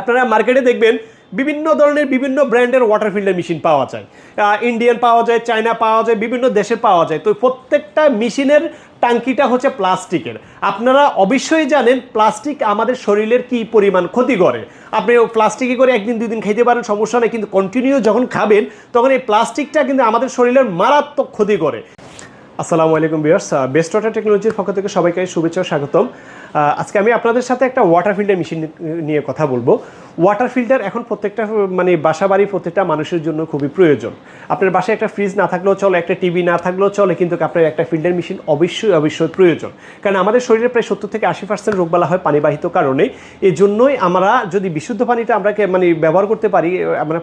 আপনারা মার্কেটে দেখবেন বিভিন্ন ধরনের বিভিন্ন ব্র্যান্ডের ওয়াটার ফিল্টার মেশিন পাওয়া যায়। ইন্ডিয়ান পাওয়া যায় চায়না পাওয়া যায়, বিভিন্ন দেশে পাওয়া যায়। তো প্রত্যেকটা মেশিনের টাঙ্কিটা হচ্ছে প্লাস্টিকের। আপনারা অবশ্যই জানেন প্লাস্টিক আমাদের শরীরের কি পরিমাণ ক্ষতি করে। আপনি প্লাস্টিকে করে একদিন, দুদিন খেতে পারেন, সমস্যা নেই। কিন্তু কন্টিনিউ যখন খাবেন, তখন এই প্লাস্টিকটা কিন্তু আমাদের শরীরের মারাত্মক ক্ষতি করে। আসসালামু আলাইকুম বিয়ার্স বেস্ট ওয়াটার টেকনোলজির পক্ষ থেকে সবাইকে শুভেচ্ছা স্বাগতম। আজকে আমি আপনাদের সাথে একটা ওয়াটার ফিল্টার মেশিন নিয়ে কথা বলব। ওয়াটার ফিল্টার এখন প্রত্যেকটা মানে বাসা বাড়ি প্রত্যেকটা মানুষের জন্য খুবই প্রয়োজন। আপনার বাসায় একটা ফ্রিজ না থাকলেও চলে, একটা টিভি না থাকলেও চলে, কিন্তু আপনার একটা ফিল্টার মেশিন অবশ্যই অবশ্যই প্রয়োজন। কারণ আমাদের শরীরে প্রায় সত্তর থেকে আশি পার্সেন্ট রোগ রোগবালা হয় পানিবাহিত কারণে। এই জন্যই আমরা যদি বিশুদ্ধ পানিটা আমরা মানে ব্যবহার করতে পারি, আমরা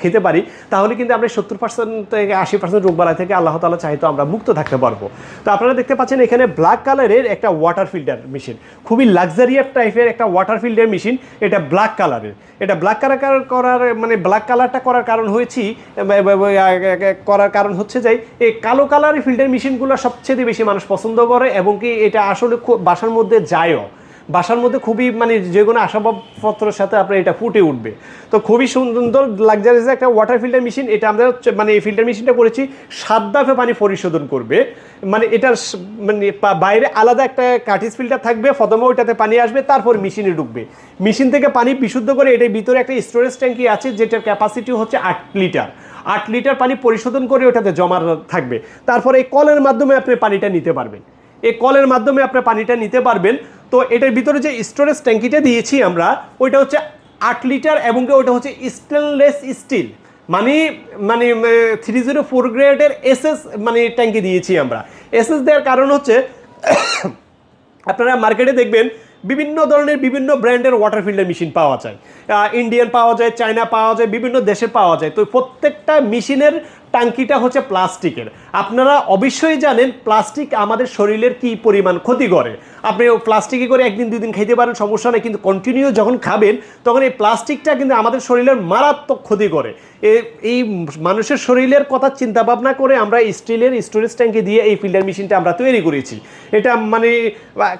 খেতে পারি, তাহলে কিন্তু আমরা সত্তর পার্সেন্ট থেকে আশি পার্সেন্ট রোগ রোগবালা থেকে আল্লাহ তালা চাইতো আমরা মুক্ত থাকতে পারব। তো আপনারা দেখতে পাচ্ছেন এখানে ব্ল্যাক কালারের একটা ওয়াটার ফিল্টার মেশিন খুবই লাক্সারিয়াস টাইপের একটা ওয়াটার ফিল্ডের মেশিন, এটা ব্ল্যাক কালারের এটা ব্ল্যাক কালার করার মানে ব্ল্যাক কালারটা করার কারণ হয়েছি করার কারণ হচ্ছে যাই এই কালো কালারের ফিল্ডের মেশিনগুলো সবচেয়ে বেশি মানুষ পছন্দ করে এবং কি এটা আসলে খুব বাসার মধ্যে যায়ও। বাসার মধ্যে খুবই মানে যে কোনো আসবাবপত্রের সাথে আপনার এটা ফুটে উঠবে। তো খুবই সুন্দর লাক্সারিয়াস একটা ওয়াটার ফিল্টার মেশিন এটা আমরা মানে এই ফিল্টার মেশিনটা করেছি, সাত দাফে পানি পরিশোধন করবে। মানে এটার মানে বাইরে আলাদা একটা কাঠিস ফিল্টার থাকবে, প্রথমে ওইটাতে পানি আসবে, তারপর মেশিনে ঢুকবে। মেশিন থেকে পানি বিশুদ্ধ করে এটার ভিতরে একটা স্টোরেজ ট্যাঙ্কি আছে, যেটার ক্যাপাসিটি হচ্ছে আট লিটার আট লিটার পানি পরিশোধন করে ওটাতে জমা থাকবে। তারপরে এই কলের মাধ্যমে আপনি পানিটা নিতে পারবেন। এই কলের মাধ্যমে আপনি পানিটা নিতে পারবেন। তো এটার ভিতরে যে স্টোরেজ ট্যাঙ্কিটা দিয়েছি আমরা, ওইটা হচ্ছে আট লিটার এবং ওইটা হচ্ছে স্টেনলেস স্টিল মানে মানে থ্রি জিরো ফোর গ্রেডের এসএস মানে ট্যাঙ্কি দিয়েছি আমরা। এসএস দেওয়ার কারণ হচ্ছে, আপনারা মার্কেটে দেখবেন, বিভিন্ন ধরনের বিভিন্ন ব্র্যান্ডের ওয়াটার ফিল্টার মেশিন পাওয়া যায়। ইন্ডিয়ান পাওয়া যায় চায়না পাওয়া যায়, বিভিন্ন দেশে পাওয়া যায়। তো প্রত্যেকটা মেশিনের টাঙ্কিটা হচ্ছে প্লাস্টিকের। আপনারা অবশ্যই জানেন প্লাস্টিক আমাদের শরীরের কি পরিমাণ ক্ষতি করে। আপনি প্লাস্টিকে করে একদিন, দুই দিন খেতে পারেন, সমস্যা নেই, কিন্তু কন্টিনিউ যখন খাবেন, তখন এই প্লাস্টিকটা কিন্তু আমাদের শরীরের মারাত্মক ক্ষতি করে। এই মানুষের শরীরের কথা চিন্তা ভাবনা করে আমরা স্টিলের স্টোরেজ ট্যাঙ্কি দিয়ে এই ফিল্টার মেশিনটা আমরা তৈরি করেছি। এটা মানে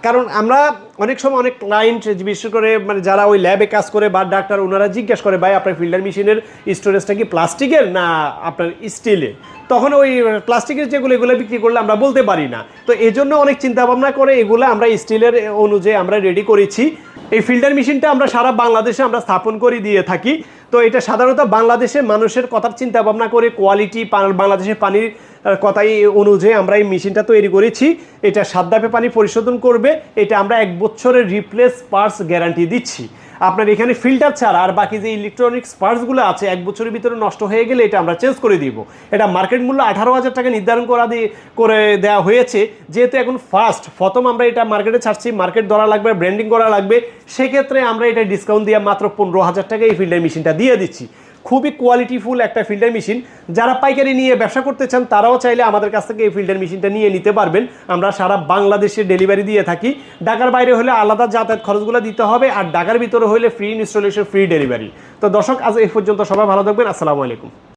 কারণ আমরা অনেক সময় অনেক ক্লায়েন্ট বিশেষ করে মানে যারা ওই ল্যাবে কাজ করে বা ডাক্তার ওনারা জিজ্ঞেস করে, ভাই, আপনার ফিল্টার মেশিনের স্টোরেজটা কি প্লাস্টিকের না আপনার স্টিলের তখন ওই প্লাস্টিকের যেগুলো, এগুলো বিক্রি করলে আমরা বলতে পারি না। তো এই জন্য অনেক চিন্তা ভাবনা করে এগুলো আমরা স্টিলের অনুযায়ী আমরা রেডি করেছি। এই ফিল্টার মেশিনটা আমরা সারা বাংলাদেশে আমরা স্থাপন করে দিয়ে থাকি। তো এটা সাধারণত বাংলাদেশে মানুষের কথার চিন্তা ভাবনা করে কোয়ালিটি বাংলাদেশের পানির কথাই অনুযায়ী আমরা এই মেশিনটা তৈরি করেছি। এটা সাত পানি পরিশোধন করবে। এটা আমরা এক বছরের রিপ্লেস পার্স গ্যারান্টি দিচ্ছি। আপনার এখানে ফিল্টার ছাড়া আর বাকি যে ইলেকট্রনিক্স পার্টসগুলো আছে, এক বছরের ভিতরে নষ্ট হয়ে গেলে এটা আমরা চেঞ্জ করে দিব। এটা মার্কেট মূল্য আঠারো হাজার টাকা নির্ধারণ করা দিয়ে, করে দেওয়া হয়েছে। যেহেতু এখন ফার্স্ট প্রথম আমরা এটা মার্কেটে ছাড়ছি মার্কেট ধরা লাগবে ব্র্যান্ডিং করা লাগবে, সেক্ষেত্রে আমরা এটা ডিসকাউন্ট দিয়ে মাত্র পনেরো হাজার টাকা এই ফিল্টার মেশিনটা দিয়ে দিচ্ছি। খুবই কোয়ালিটিফুল একটা ফিল্টার মেশিন যারা পাইকারি নিয়ে ব্যবসা করতে চান, তারাও চাইলে আমাদের কাছ থেকে এই ফিল্টার মেশিনটা নিয়ে নিতে পারবেন। আমরা সারা বাংলাদেশে ডেলিভারি দিয়ে থাকি। ঢাকার বাইরে হলে আলাদা যাতায়াত খরচগুলো দিতে হবে আর ঢাকার ভিতরে হলে ফ্রি ইনস্টলেশন ফ্রি ডেলিভারি তো দর্শক, আজ এই পর্যন্ত সবাই ভালো থাকবেন। আসসালামু আলাইকুম।